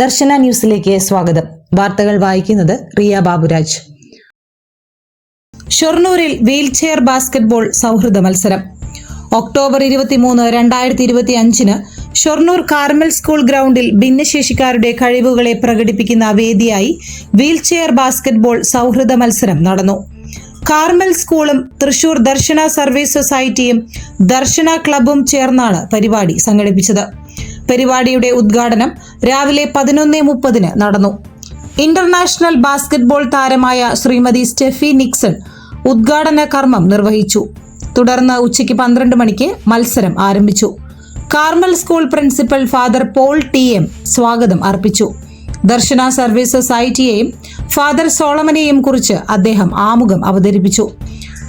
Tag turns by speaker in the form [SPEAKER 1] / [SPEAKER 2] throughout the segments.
[SPEAKER 1] ദർശന ന്യൂസിലേക്ക് സ്വാഗതം. വാർത്തകൾ വായിക്കുന്നത് റിയ ബാബുരാജ്. ഷൊർണൂരിൽ വീൽചെയർ ബാസ്കറ്റ്ബോൾ സൗഹൃദ മത്സരം. ഒക്ടോബർ ഇരുപത്തിമൂന്ന് രണ്ടായിരത്തി ഇരുപത്തി അഞ്ചിന് ഷൊർണൂർ കാർമൽ സ്കൂൾ ഗ്രൗണ്ടിൽ ഭിന്നശേഷിക്കാരുടെ കഴിവുകളെ പ്രകടിപ്പിക്കുന്ന വേദിയായി വീൽചെയർ ബാസ്കറ്റ്ബോൾ സൗഹൃദ മത്സരം നടന്നു. കാർമൽ സ്കൂളും തൃശൂർ ദർശന സർവീസ് സൊസൈറ്റിയും ദർശന ക്ലബും ചേർന്നാണ് പരിപാടി സംഘടിപ്പിച്ചത്. പരിപാടിയുടെ ഉദ്ഘാടനം രാവിലെ പതിനൊന്ന് മുപ്പതിന് നടന്നു. ഇന്റർനാഷണൽ ബാസ്കറ്റ്ബോൾ താരമായ ശ്രീമതി സ്റ്റെഫി നിക്സൺ ഉദ്ഘാടന കർമ്മം നിർവഹിച്ചു. തുടർന്ന് ഉച്ചയ്ക്ക് പന്ത്രണ്ട് മണിക്ക് മത്സരം ആരംഭിച്ചു. Carmel school principal father Paul T M സ്വാഗതം അർപ്പിച്ചു. ദർശന സർവീസ് സൊസൈറ്റിയെയും ഫാദർ സോളമനെയും കുറിച്ച് അദ്ദേഹം ആമുഖം അവതരിപ്പിച്ചു.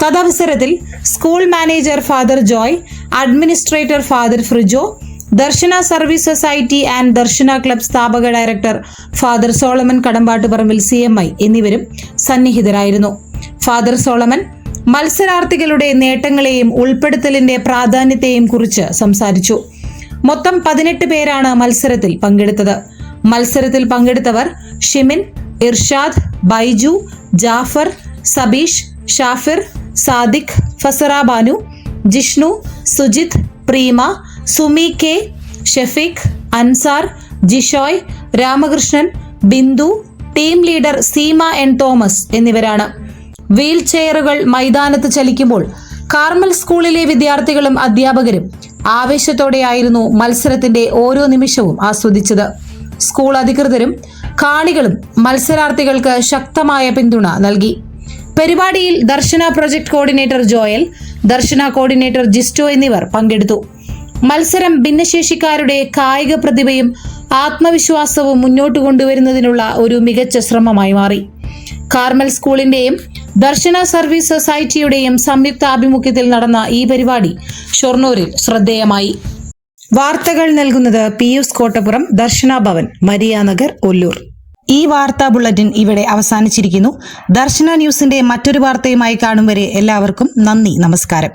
[SPEAKER 1] തദവസരത്തിൽ school manager father Joy administrator father Frijo Darshana service society and Darshana club സ്ഥാപക director father Solomon Kadambattuparambil C M I എന്നിവരും സന്നിഹിതരായിരുന്നു. ഫാദർ സോളമൻ മത്സരാർത്ഥികളുടെ നേട്ടങ്ങളെയും ഉൾപ്പെടുത്തലിന്റെ പ്രാധാന്യത്തെയും കുറിച്ച് സംസാരിച്ചു. മൊത്തം പതിനെട്ട് പേരാണ് മത്സരത്തിൽ പങ്കെടുത്തത്. മത്സരത്തിൽ പങ്കെടുത്തവർ Shimin Irshad Baiju Jafar Sabeesh Shafir Sadiq Fasara Banu Jishnu Sujith Preema Sumi K Shefeeq Ansar Jishoy Ramakrishnan Bindu team leader Seema N Thomas എന്നിവരാണ്. വീൽ ചെയറുകൾ മൈതാനത്ത് ചലിക്കുമ്പോൾ കാർമൽ സ്കൂളിലെ വിദ്യാർത്ഥികളും അധ്യാപകരും ആവേശത്തോടെയായിരുന്നു മത്സരത്തിന്റെ ഓരോ നിമിഷവും ആസ്വദിച്ചത്. സ്കൂൾ അധികൃതരും കാണികളും മത്സരാർത്ഥികൾക്ക് ശക്തമായ പിന്തുണ നൽകി. പരിപാടിയിൽ Darshana project coordinator Joel Darshana coordinator Jisto എന്നിവർ പങ്കെടുത്തു. മത്സരം ഭിന്നശേഷിക്കാരുടെ കായിക പ്രതിഭയും ആത്മവിശ്വാസവും മുന്നോട്ട് കൊണ്ടുവരുന്നതിനുള്ള ഒരു മികച്ച ശ്രമമായി മാറി. കാർമൽ സ്കൂളിന്റെയും ദർശന സർവീസ് സൊസൈറ്റിയുടെയും സംയുക്ത ആഭിമുഖ്യത്തിൽ നടന്ന ഈ പരിപാടി ഷൊർണൂരിൽ ശ്രദ്ധേയമായി. വാർത്തകൾ നൽകുന്നത് പിയൂസ് കോട്ടപ്പുറം ദർശന ഭവൻ മരിയ നഗർ ഒല്ലൂർ. ഈ വാർത്താ ബുള്ളറ്റിൻ ഇവിടെ അവസാനിച്ചിരിക്കുന്നു. ദർശന ന്യൂസിന്റെ മറ്റൊരു വാർത്തയുമായി കാണും വരെ എല്ലാവർക്കും നന്ദി നമസ്കാരം.